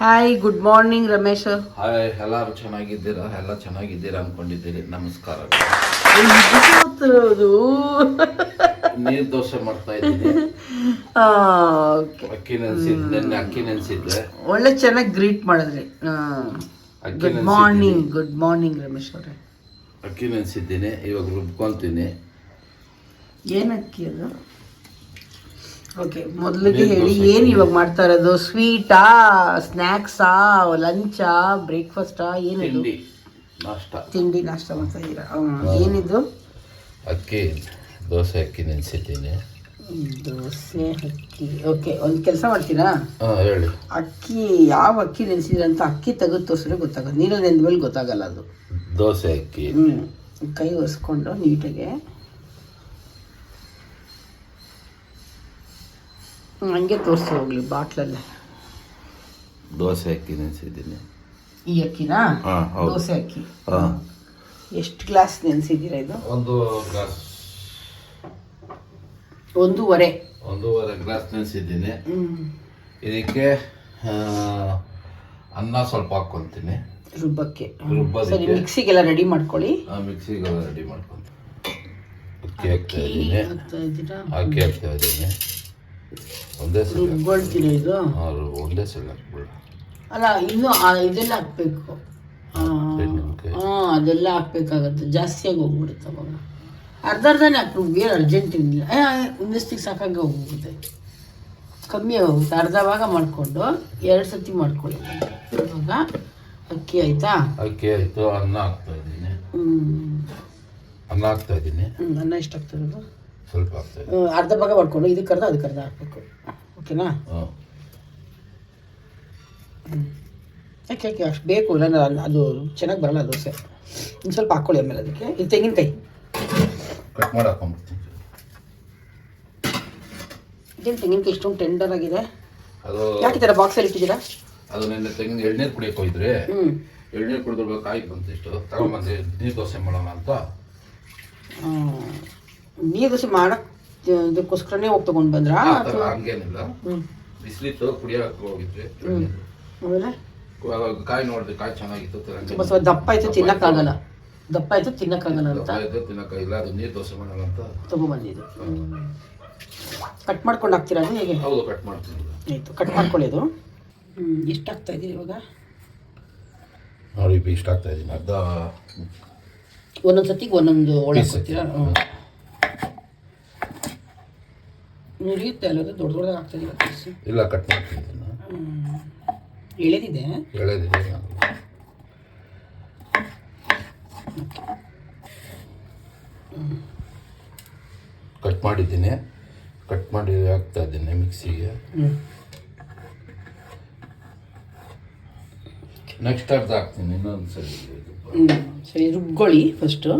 Hi good morning Ramesh hi ಎಲ್ಲರೂ ಚೆನ್ನಾಗಿದ್ದೀರಾ? ಎಲ್ಲ ಚೆನ್ನಾಗಿದ್ದೀರಾ ಅನ್ಕೊಂಡಿದ್ದೀರಿ. ನಮಸ್ಕಾರ. ನೀರ್ ದೋಸೆ ಮಾಡ್ತಾ ಇದ್ದೀನಿ. ಅಕ್ಕಿ ನೆನ್ಸಿದ್ ನಿನ್ನೆ ಅಕ್ಕಿ ನೆನ್ಸಿದ್ದೆ. ಒಳ್ಳೆ ಚೆನ್ನಾಗಿ ಗ್ರೀಟ್ ಮಾಡಿದ್ರಿ. Good morning good morning Ramesh ಅವರೇ. ಅಕ್ಕಿ ನೆನ್ಸಿದ್ದೀನಿ. ಇವಾಗ ರುಬ್ಕೊಂತೀನಿ. ಏನಕ್ಕಿ ಅದು? ಓಕೆ ಮೊದಲಿಗೆ ಹೇಳಿ ಏನು ಇವಾಗ ಮಾಡ್ತಾ ಇರೋದು? ಸ್ವೀಟಾ ಸ್ನ್ಯಾಕ್ಸಾ ಲಂಚಾ ಬ್ರೇಕ್ಫಾಸ್ಟಾ ಏನಿದು? ತಿಂಡಿ ನಾಷ್ಟ. ತಿಂಡಿ ನಾಷ್ಟ ಮಾಡ್ತಾ ಇದ್ದೀರಾ. ಏನಿದು? ಅಕ್ಕಿ ದೋಸೆ ಅಕ್ಕಿ ನೆನೆಸಿದ್ದೀನಿ. ದೋಸೆ ಅಕ್ಕಿ. ಓಕೆ ಒಂದು ಕೆಲಸ ಮಾಡ್ತೀರಾ? ಹೇಳಿ. ಅಕ್ಕಿ ಯಾವ ಅಕ್ಕಿ ನೆನೆಸಿದ್ರೆ ಅಂತ ಅಕ್ಕಿ ತೆಗೆದು ತೋರಿಸಿದ್ರೆ ಗೊತ್ತಾಗೋದು ನೀರಲ್ಲಿ ನೆಂದ ಮೇಲೆ ಗೊತ್ತಾಗಲ್ಲ ಅದು. ದೋಸೆ ಅಕ್ಕಿ. ಕೈ ಒರೆಸ್ಕೊಂಡು ನೀಟಾಗೆ ಹಂಗೆ ತೋರಿಸಿ ಹೋಗ್ಲಿ ಬಾಟ್ಲಲ್ಲೇ. ದೋಸೆ ಅಕ್ಕಿ ನೆನೆಸಿದ್ದೀನಿ. ಈ ಅಕ್ಕಿನಾ? ಹಾ ಹೌದು. ದೋಸೆ ಅಕ್ಕಿ. ಹಾಂ. ಎಷ್ಟು ಗ್ಲಾಸ್ ನೆನೆಸಿದ್ದೀರಾ ಇದು? ಒಂದು ಗ್ಲಾಸ್. ಒಂದೂವರೆ. ಒಂದೂವರೆ ಗ್ಲಾಸ್ ನೆನೆಸಿದ್ದೀನಿ. ಹ್ಞೂ ಇದಕ್ಕೆ ಆ, ಅನ್ನ ಸ್ವಲ್ಪ ಹಾಕ್ಕೊಂತೀನಿ. ರುಬ್ಬಕ್ಕೆ. ರುಬ್ಬೋದಕ್ಕೆ. ಸರಿ ಮಿಕ್ಸಿಗೆಲ್ಲ ರೆಡಿ ಮಾಡ್ಕೊಳ್ಳಿ. ಮಿಕ್ಸಿಗೆಲ್ಲ ರೆಡಿ ಮಾಡ್ಕೊಂತೀನಿ. ಅಕ್ಕಿ ಹಾಕ್ತಾ ಇದ್ದೀನಿ. ಅಕ್ಕಿ ಹಾಕ್ತಾ ಇದ್ದೀನಿ. ಒಂದೇ ಸಲ. ರುಬ್ಕೊಳ್ತೀರಾ ಇದು? ಒಂದೇ ಸಲ ಹಾಕ್ಬಿಡ ಅಲ್ಲ ಇನ್ನು ಆ ಇದೆಲ್ಲ ಹಾಕ್ಬೇಕು. ಹಾಂ ಅದೆಲ್ಲ ಹಾಕ್ಬೇಕಾಗತ್ತೆ. ಜಾಸ್ತಿಯಾಗಿ ಹೋಗ್ಬಿಡುತ್ತೆ ಅವಾಗ. ಅರ್ಧ ಅರ್ಧನೇ ಹಾಕ್ಬೇಕು ಏನು ಅರ್ಜೆಂಟ್ ಇರಲಿಲ್ಲ ಒಂದಷ್ಟಿಗೆ ಸಾಕಾಗಿ ಹೋಗ್ಬಿಡುತ್ತೆ. ಕಮ್ಮಿ ಹೋಗುತ್ತೆ ಅರ್ಧ ಭಾಗ ಮಾಡಿಕೊಂಡು ಎರಡು ಸತಿ ಮಾಡ್ಕೊಳ್ಳಿ. ಇವಾಗ ಅಕ್ಕಿ ಆಯಿತಾ? ಅಕ್ಕಿ ಆಯಿತು ಅನ್ನ ಹಾಕ್ತಾ ಇದ್ದೀನಿ. ಹ್ಞೂ ಅನ್ನ ಹಾಕ್ತಾ ಇದ್ದೀನಿ. ಹ್ಞೂ ಅನ್ನ ಎಷ್ಟು ಹಾಕ್ತಿರೋದು ಸ್ವಲ್ಪ ಅರ್ಧ ಭಾಗ ಮಾಡ್ಕೊಂಡು ಇದಕ್ಕೆ ಅರ್ಧ ಅದಕ್ಕೆ ಅರ್ಧ ಹಾಕಬೇಕು. ಓಕೆನಾ? ಯಾಕೆ ಯಾಕೆ ಅಷ್ಟು ಬೇಕು? ಇಲ್ಲ ಅದು ಚೆನ್ನಾಗಿ ಬರಲ್ಲ ದೋಸೆ. ಇನ್ನು ಸ್ವಲ್ಪ ಹಾಕ್ಕೊಳ್ಳಿ ಆಮೇಲೆ ಅದಕ್ಕೆ. ಇದು ತೆಂಗಿನಕಾಯಿ. ಕಟ್ ಮಾಡಿ ಹಾಕೊಂಡ್ಬಿಡ್ತೀನಿ. ಇದೇನು ತೆಂಗಿನಕಾಯಿ ಇಷ್ಟೊಂದು ಟೆಂಡರ್ ಆಗಿದೆ? ಅದು ಯಾಕೆ ಥರ ಬಾಕ್ಸಲ್ಲಿ ಇಟ್ಟಿದ್ದೀರಾ? ಅದು ನಿನ್ನೆ ತೆಂಗಿನ ಎಳ್ನೀರು ಕುಡಿಯೋಕೆ ಹೋಗಿದ್ರೆ. ಹ್ಞೂ ಎಳ್ನೀರು ಕುಡಿದ್ರೆ ಕಾಯಿ ಇಷ್ಟು ತಗೊಂಬಂದು ನೀರು ದೋಸೆ ಮಾಡೋಣ ಅಂತ. ನೀರು ದೋಸೆ ಮಾಡಕ್ಕೆ ಇದಕ್ಕೋಸ್ಕರನೇ ಹೋಗಿ ತಗೊಂಡ್ ಬಂದ್ರಾ? ಹಂಗೇನಿಲ್ಲ. ಹ್ಞೂ ಬಿಸಿಲಿತ್ತು ಕುಡಿಯೋಕೆ ಹೋಗಿದ್ವಿ. ಆಮೇಲೆ? ಕಾಯಿ ನೋಡಿದೆ ಕಾಯಿ ಚೆನ್ನಾಗಿತ್ತು ಸ್ವಲ್ಪ ದಪ್ಪ ಆಯ್ತು ತಿನ್ನಕ್ಕಾಗಲ್ಲ. ದಪ್ಪ ಆಯ್ತು ತಿನ್ನಕ್ಕಾಗಲ್ಲ ಅಂತ? ತಿನ್ನಕ್ಕಾಗಿಲ್ಲ. ಅದು ನೀರು ದೋಸೆ ಮಾಡೋಣ ಅಂತ. ತೊಗೊಂಬಂದಿದ್ದು. ಕಟ್ ಮಾಡ್ಕೊಂಡು ಹಾಕ್ತೀರಾ ಅದು ಹೇಗೆ? ಹೌದು ಕಟ್ ಮಾಡ್ತೀನಿ. ಆಯಿತು ಕಟ್ ಮಾಡ್ಕೊಳ್ಳಿ ಅದು ಹ್ಞೂ ಎಷ್ಟು ಹಾಕ್ತಾ ಇದ್ದೀರಿ ಇವಾಗ? ನೋಡಿ ಇಪ್ಪ ಇಷ್ಟ ಆಗ್ತಾ ಇದ್ದೀನಿ ಅರ್ಧ ಒಂದೊಂದು ಸತಿಗೆ ಒಂದೊಂದು ಒಳಗೆ ಹಾಕ್ತೀರಾ ಹ್ಞೂ ಮುರಿಯುತ್ತೆ ಅಲ್ಲ ಅದು ದೊಡ್ಡ ದೊಡ್ಡದಾಗ ಆಗ್ತದೆ ಪೀಸು ಇಲ್ಲ ಕಟ್ ಮಾಡ್ತೀನಿ. ಎಳೆದಿದೆ? ಎಳೆದಿದೆ ಕಟ್ ಮಾಡಿದ್ದೀನಿ. ಕಟ್ ಮಾಡಿ ಹಾಕ್ತಾ ಇದ್ದೀನಿ ಮಿಕ್ಸಿಗೆ. ನೆಕ್ಸ್ಟ್ ಅರ್ಧ ಹಾಕ್ತೀನಿ ಇನ್ನೊಂದು ಸರಿ ಸರಿ ರುಬ್ಕೊಳ್ಳಿ ಫಸ್ಟು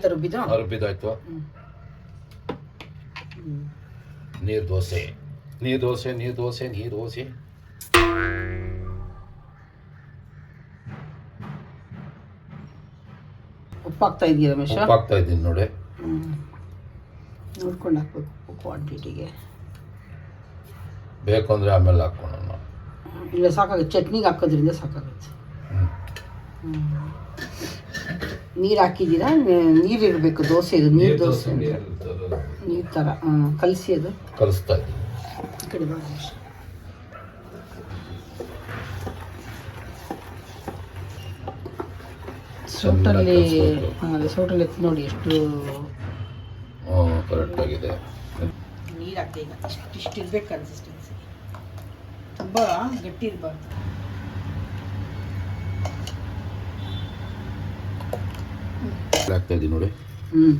ಆಯ್ತಾ ರುಬ್ಬಿದ್ದು ಅರ್ಬಿದಾಯ್ತು ನೀರು ದೋಸೆ. ನೀರು ದೋಸೆ ನೀರು ದೋಸೆ ನೀರು ದೋಸೆ. ಉಪ್ಪಾಗ್ತಾ ಇದೆಯಾ ರಮೇಶ? ಉಪ್ಪಾಗ್ತಾ ಇದ್ದೀನಿ ನೋಡಿ. ಹ್ಞೂ ನೋಡ್ಕೊಂಡು ಹಾಕ್ಬೇಕು ಕ್ವಾಂಟಿಟಿಗೆ ಬೇಕು ಅಂದರೆ ಆಮೇಲೆ ಹಾಕ್ಕೊಳ್ಳೋಣ ಇಲ್ಲ ಸಾಕಾಗುತ್ತೆ. ಚಟ್ನಿಗೆ ಹಾಕೋದ್ರಿಂದ ಸಾಕಾಗುತ್ತೆ. ಹ್ಮ್. ನೀರು ಹಾಕಿದ್ದೀರಾ? ನೀರು ಇರಬೇಕು ದೋಸೆ ಇದು ನೀರು ದೋಸೆ ನೀರು ಥರ ಕಲಸಿ ಅದು. ಕಲಿಸ್ತಾ ಸೋಟಲ್ಲಿ ಕಡೆ ಸೌಟಲ್ಲಿ. ಹಾಂ ಸೌಟಲ್ಲಿ ಎತ್ತಿ ನೋಡಿ ಎಷ್ಟು. ಕರೆಕ್ಟಾಗಿದೆ ನೀರು ಹಾಕ್ತಾ ಈಗ. ಇಷ್ಟು ಇಷ್ಟು ಇರ್ಬೇಕು ಕನ್ಸಿಸ್ಟೆನ್ಸಿ ತುಂಬ ಗಟ್ಟಿ ಇರಬಾರ್ದು. ಹಾಕ್ತಾ ಇದ್ದೀನಿ ನೋಡಿ. ಹ್ಞೂ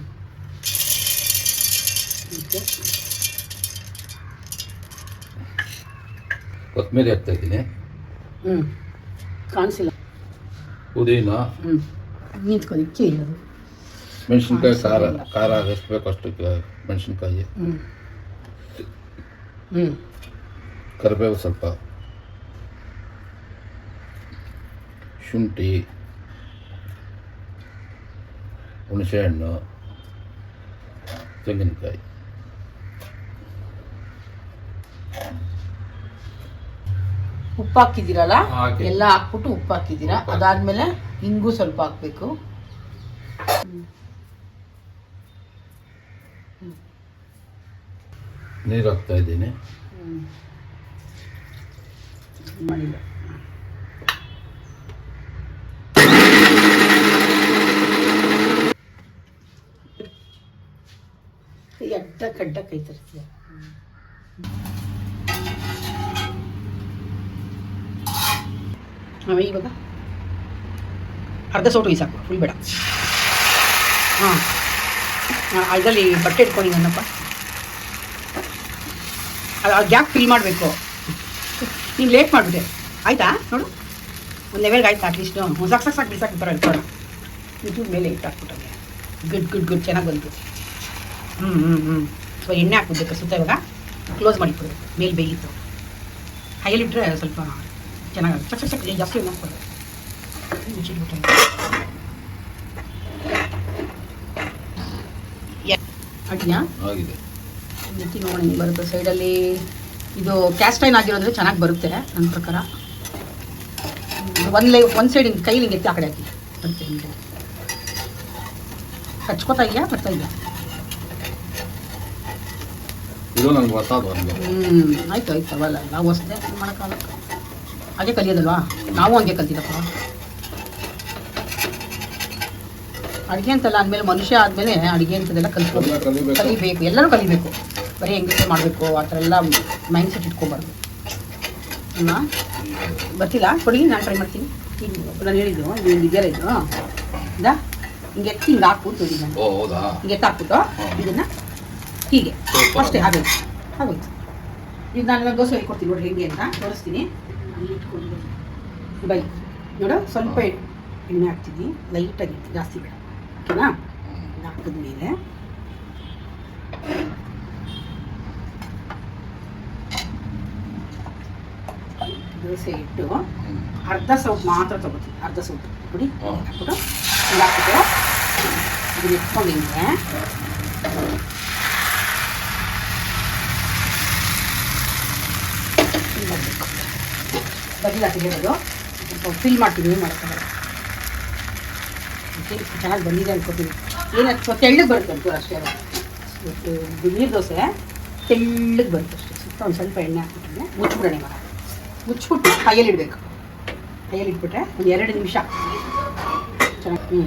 ಕೊತ್ತಂಬರಿ ಹಾಕ್ತಾ ಇದ್ದೀನಿ. ಹ್ಞೂ ಕಾಣಿಸಿಲ್ಲ. ಪುದೀನ. ಹ್ಞೂ ನಿಂತ್ಕೊಂಡು ಇಕ್ಕಿ ಅದು. ಮೆಣಸಿನ್ಕಾಯಿ ಖಾರ ಖಾರ ಎಷ್ಟು ಬೇಕು ಅಷ್ಟು ಮೆಣಸಿನ್ಕಾಯಿ. ಹ್ಞೂ ಹ್ಞೂ ಕರಿಬೇವು ಸ್ವಲ್ಪ. ಶುಂಠಿ. ಹುಣಸೆಹಣ್ಣು ತೆಂಗಿನಕಾಯಿ ಉಪ್ಪು ಹಾಕಿದ್ದೀರಲ್ಲ ಎಲ್ಲ ಹಾಕ್ಬಿಟ್ಟು ಉಪ್ಪು ಹಾಕಿದ್ದೀರಾ ಅದಾದ್ಮೇಲೆ ಹಿಂಗು ಸ್ವಲ್ಪ ಹಾಕ್ಬೇಕು. ನೀರು ಹಾಕ್ತಾ ಇದ್ದೀನಿ. ಮಾಡಿಲ್ಲ ಈ ಅಡ್ಡ ಕಡ್ಡ ಕೈ ತರ್ತೀಯ. ಆಮೇಲೆ ಇವಾಗ ಅರ್ಧ ಸೌಟು ಸಾಕು ಫುಲ್ ಬೇಡ. ಹಾಂ. ಇದರಲ್ಲಿ ಬಟ್ಟೆ ಇಟ್ಕೊಂಡಿದ್ದನಪ್ಪ ಅದು ಗ್ಯಾಪ್ ಫಿಲ್ ಮಾಡಬೇಕು. ನೀನು ಲೇಟ್ ಮಾಡಿಬಿಟ್ಟೆ. ಆಯ್ತಾ? ನೋಡು. ಒಂದು ಲೆವೆಲ್ಗೆ ಆಯ್ತಾ ಅಟ್ಲೀಸ್ಟು ಸಾಕು ಸಾಕು ಸಾಕು ಬಿಸಾಕಿ ಬರೋ ಇಟ್ಕೋಣ ಯೂಟ್ಯೂಬ್ ಮೇಲೆ ಇಟ್ಟು ಹಾಕ್ಬಿಟ್ಟಂಗೆ ಗುಡ್ ಗುಡ್ ಗುಡ್ ಚೆನ್ನಾಗಿ ಬಂತು. ಹ್ಞೂ ಹ್ಞೂ ಹ್ಞೂ ಸೊ ಎಣ್ಣೆ ಹಾಕ್ಬಿಡ್ಬೇಕು ಸುತ್ತ ಇವಾಗ. ಕ್ಲೋಸ್ ಮಾಡಿಬಿಡ್ಬೇಕು ಮೇಲೆ ಬೇಯಿತ್ತು ಹೈಯಲ್ಲಿಟ್ಟರೆ ಸ್ವಲ್ಪ ಚೆನ್ನಾಗಿ ಚಕ್ ಚಕ್ ಜಾಸ್ತಿ ಎಣ್ಣೆ ಹಾಕ್ಬಾರ್ದು. ಮುಚ್ಚಿಟ್ಬಿಟ್ಟೆ ಅಡ್ಡಿಯಾ ಆಗಿದೆ. ಮಿತಿ ನೋಡೋಣ ಹಿಂಗೆ ಬರುತ್ತೆ ಸೈಡಲ್ಲಿ. ಇದು ಕ್ಯಾಸ್ಟೈನ್ ಆಗಿರೋದ್ರೆ ಚೆನ್ನಾಗಿ ಬರುತ್ತೆ ನನ್ನ ಪ್ರಕಾರ. ಒಂದು ಲೈ ಒಂದು ಸೈಡ್ ಹಿಂಗೆ ಕೈಲಿ ಹಿಂಗೆ ಎತ್ತಿ ಆ ಕಡೆ ಹಾಕಿ. ಬರುತ್ತೆ ಹಿಂಗೆ ಹಚ್ಕೋತಾ ಇದೆಯಾ? ಬರ್ತಾ ಇದೆಯಾ? ಇದು ನನಗೆ ಹೊಸದು ಒಂದು ಹ್ಞೂ ಆಯ್ತು ಆಯ್ತು ಅವಲ್ಲ ನಾವು ಹೊಸದೇ ಮಾಡೋಕ್ಕಾಗಲ್ಲ. ಹಾಗೆ ಕಲಿಯೋದಲ್ವಾ? ನಾವು ಹಂಗೆ ಕಲ್ತಿದ್ದಪ್ಪ. ಅಡುಗೆ ಅಂತಲ್ಲ ಅಂದಮೇಲೆ ಮನುಷ್ಯ ಆದಮೇಲೆ ಅಡುಗೆ ಅಂತದೆಲ್ಲ ಕಲ್ತ್ಕೋಬೇಕು ಕಲಿಬೇಕು. ಎಲ್ಲರೂ ಕಲಿಬೇಕು. ಬರೀ ಹೆಂಗಸೆ ಮಾಡಬೇಕು ಆ ಥರ ಎಲ್ಲ ಮೈಂಡ್ ಸೆಟ್ ಇಟ್ಕೊಬಾರ್ದು. ಅಮ್ಮ ಬರ್ತಿಲ್ಲ ಕೊಡಿ ನಾನು ಟ್ರೈ ಮಾಡ್ತೀನಿ. ಈಗ ನಾನು ಹೇಳಿದ್ದು ನೀವು ಇದೆಯಲ್ಲ ಇದು. ಇದಾ? ಹಿಂಗೆ ಎತ್ತಿ ಹಿಂಗೆ ಹಾಕ್ಬಿಟ್ಟು ಹಿಂಗೆ ಎತ್ತಾಕ್ಬಿಟ್ಟು ಇದನ್ನು ಹೀಗೆ. ಅಷ್ಟೇ ಆಗೋಯ್ತು ಆಗೋಯ್ತು ಈಗ ನಾನು ಇವಾಗ ದೋಸೆ ಕೊಡ್ತೀನಿ ನೋಡಿ ಹೇಗೆ ಅಂತ. ತೋರಿಸ್ತೀನಿ. ಬೈ. ನೋಡು ಸ್ವಲ್ಪ ಎಣ್ಣೆ ಹಾಕ್ತಿದ್ವಿ ಲೈಟಾಗಿ ಜಾಸ್ತಿ ಬೇಡ. ಓಕೆನಾ? ಹಾಕಿದ ಹಾಕಿದ್ಮೇಲೆ ದೋಸೆ ಇಟ್ಟು. ಅರ್ಧ ಸೌಟ್ ಮಾತ್ರ ತಗೋತೀನಿ. ಅರ್ಧ ಸೌಟ್ ಹಾ. ಹಾಕ್ಬಿಟ್ಟು ಹಾಕ್ಬಿಟ್ಟು ಇದನ್ನ ಇಟ್ಕೊಂಡು ಹಿಂಗೆ ಹಿಂಗೆ ಮಾಡ್ಬೇಕು ಬದಿಲ ತೆಗೆಯೋದು ಸ್ವಲ್ಪ ಫಿಲ್ ಮಾಡ್ತೀನಿ ಮಾಡ್ತಾರೆ ಚೆನ್ನಾಗಿ ಬಂದಿದೆ ಅನ್ಕೋತೀನಿ. ಏನು ತೆಳ್ಳಗೆ ಬರುತ್ತೆ ಅಂತ ಅಷ್ಟೇ ನೀರು ದೋಸೆ ತೆಳ್ಳಗೆ ಬರುತ್ತೆ ಅಷ್ಟೇ. ಸುತ್ತ ಒಂದು ಸ್ವಲ್ಪ ಎಣ್ಣೆ ಹಾಕ್ಬಿಟ್ಟಿದೆ ಮುಚ್ಚಿಬಿಡೋಣ ಮರ ಮುಚ್ಚಿಬಿಟ್ಟು ಕೈಯಲ್ಲಿ ಇಡಬೇಕು. ಕೈಯಲ್ಲಿ ಇಟ್ಬಿಟ್ರೆ ಒಂದು ಎರಡು ನಿಮಿಷ. ಚೆನ್ನಾಗಿ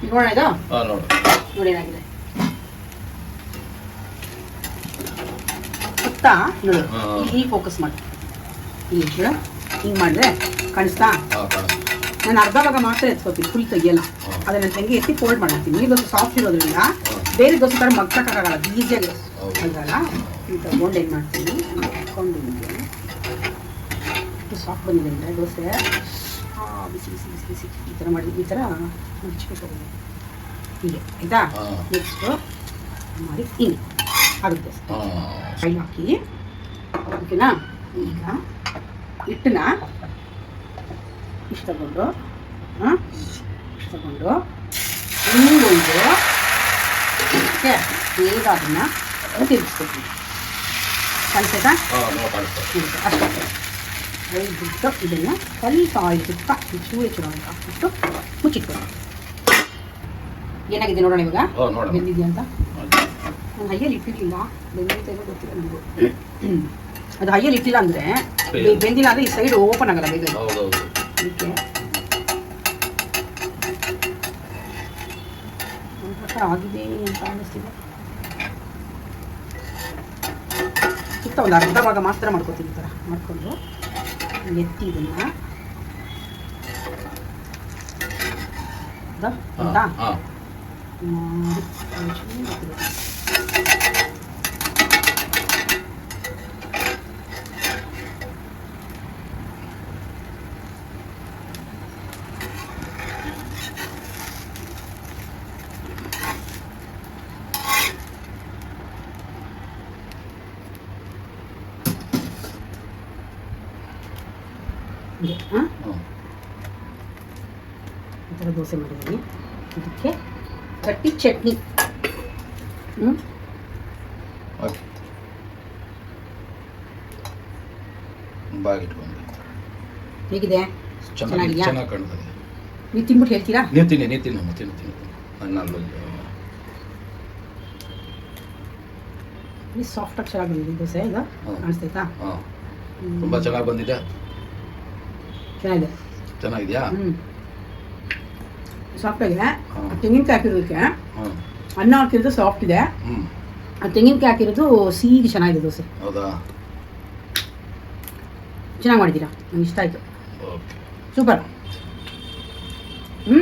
ಹ್ಞೂ ನೋಡೋಣ ಇದು? ನೋಡಿ. ಏನಾಗಿದೆ. ಸುತ್ತ ನೋಡು. ಈ ಫೋಕಸ್ ಮಾಡಿ. ನೋಡು ಹಿಂಗೆ ಮಾಡಿದ್ರೆ ಕಾಣಿಸ್ತಾ? ನಾನು ಅರ್ಧ ಭಾಗ ಮಾತ್ರ ಎತ್ಕೋತೀನಿ ಫುಲ್ ತೆಗಿಯಲ್ಲ. ಅದನ್ನ ತಂಗಿ ಎತ್ತಿ ಫೋಲ್ಡ್ ಮಾಡ್ತೀನಿ ಈ ದೋಸೆ ಸಾಫ್ಟ್ ಇರೋದ್ರಿಂದ ಬೇರೆ ದೋಸೆ ಥರ ಮಗ್ಸಕ್ಕಾಗಲ್ಲ ಈಸಿಯಾಗಿ. ಅಲ್ವಲ್ಲ? ಈಗ ತಗೊಂಡು ಏನು ಮಾಡ್ತೀನಿ. ಎಷ್ಟು ಸಾಫ್ಟ್ ಬಂದಿದೆ ಅಂದರೆ ದೋಸೆ. ಬಿಸಿ ಬಿಸಿ ಬಿಸಿ ಬಿಸಿ. ಈ ಥರ ಮಾಡಿ ಈ ಥರ ಮುಚ್ಚಿಬಿಟ್ಟು ಹೀಗೆ. ಆಯಿತಾ. ನೆಕ್ಸ್ಟು ಮಾಡಿ ಹಿಂಗೆ. ಆಗುತ್ತೆ. ಹಾಂ. ಆಯಿಲ್ ಹಾಕಿ ಓಕೆನಾ? ಈಗ ಹಿಟ್ಟನ್ನ ಇಷ್ಟು ತಗೊಂಡು ಇನ್ನೊಂದು ಇಷ್ಟು ತಗೊಂಡು ಹಿಂಗೊಂದು ಓಕೆ ಬೇಗ ಅದನ್ನು ತಿರುಗಿಸ್ಕೊತೀನಿ ಕಾಣಿಸ್ತಾ ಅಷ್ಟೇ. ಬಿಟ್ಟು ಇದನ್ನು ಸ್ವಲ್ಪ ಆಯಿಲ್ ತುಪ್ಪ ಚೂರು ಚೂರು ಅಂತ ಹಾಕ್ಬಿಟ್ಟು ಮುಚ್ಚಿಟ್ಕೊಂಡು ಏನಾಗಿದೆ ನೋಡೋಣ ಇವಾಗ? ಬೆಂದಿದೆಯಾ ಅಂತ? ನಾನು ಹೈಯಲ್ಲಿ ಇಟ್ಟಿರಲಿಲ್ಲ. ಬೆಂದಿದೆ ಗೊತ್ತಿಲ್ಲ ನನಗೂ. ಅದು ಹೈಯಲ್ಲಿ ಇಟ್ಟಿಲ್ಲ ಅಂದರೆ ಬೆಂದಿಲ್ಲ ಅಂದರೆ ಈ ಸೈಡ್ ಓಪನ್ ಆಗಲ್ಲ ಬೇಗ ಹೌದೌದು ಅದಕ್ಕೆ ನನ್ನ ಪ್ರಕಾರ ಆಗಿದೆ ಅಂತ ಅನ್ನಿಸ್ತಿದೆ ಸುತ್ತ ಒಂದು ಅರ್ಧ ಭಾಗ ಮಾತ್ರ ಮಾಡ್ಕೊತೀನಿ ಈ ಥರ ಮಾಡಿಕೊಂಡು ಎತ್ತಿ ಇದನ್ನು ಹಾಂ ಹೀಗೆ, ಹ? ಹಾಂ ಈ ಥರ ದೋಸೆ ಮಾಡಿದ್ದೀನಿ. ಇದಕ್ಕೆ ಗಟ್ಟಿ ಚಟ್ನಿ. ಹ್ಞೂ ಓಕೆ. ಬಾಗಿಟ್ಕೊಂಡು. ಹೇಗಿದೆ? ಚೆನ್ನಾಗಿ ಚೆನ್ನಾಗಿದ್ಯಾ? ಚೆನ್ನಾಗಿ ಕಾಣ್ತದೆ ನೀವು ತಿನ್ಬಿಟ್ಟು ಹೇಳ್ತೀರಾ? ನೀವು ತಿನ್ನಿ ನೀವು ತಿನ್ನಮ್ಮ ತಿನ್ನು ತಿನ್ನು ನಾನು ಅಲ್ಲೊಂದು ಈ ಸಾಫ್ಟಾಗಿ ಚೆನ್ನಾಗಿ ಬಂದಿದೆ ದೋಸೆ ಇದು? ಹ್ಮ್. ಕಾಣಿಸ್ತೈತಾ ಹಾಂ ಹ್ಮ್. ತುಂಬ ಚೆನ್ನಾಗಿ ಬಂದಿದೆ. ಚೆನ್ನಾಗಿದೆ. ಚೆನ್ನಾಗಿದೆಯಾ? ಹ್ಞೂ ಸಾಫ್ಟಾಗಿದೆ ತೆಂಗಿನಕಾಯಿ ಹಾಕಿರೋದಕ್ಕೆ ಅನ್ನ ಹಾಕಿರೋದು ಸಾಫ್ಟ್ ಇದೆ. ತೆಂಗಿನಕಾಯಿ ಹಾಕಿರೋದು ಸಿಹಿ ಚೆನ್ನಾಗಿದೆ ದೋಸೆ. ಹೌದಾ? ಚೆನ್ನಾಗಿ ಮಾಡಿದ್ದೀರಾ? ನಂಗೆ ಇಷ್ಟ ಆಯಿತು. ಸೂಪರ್. ಹ್ಞೂ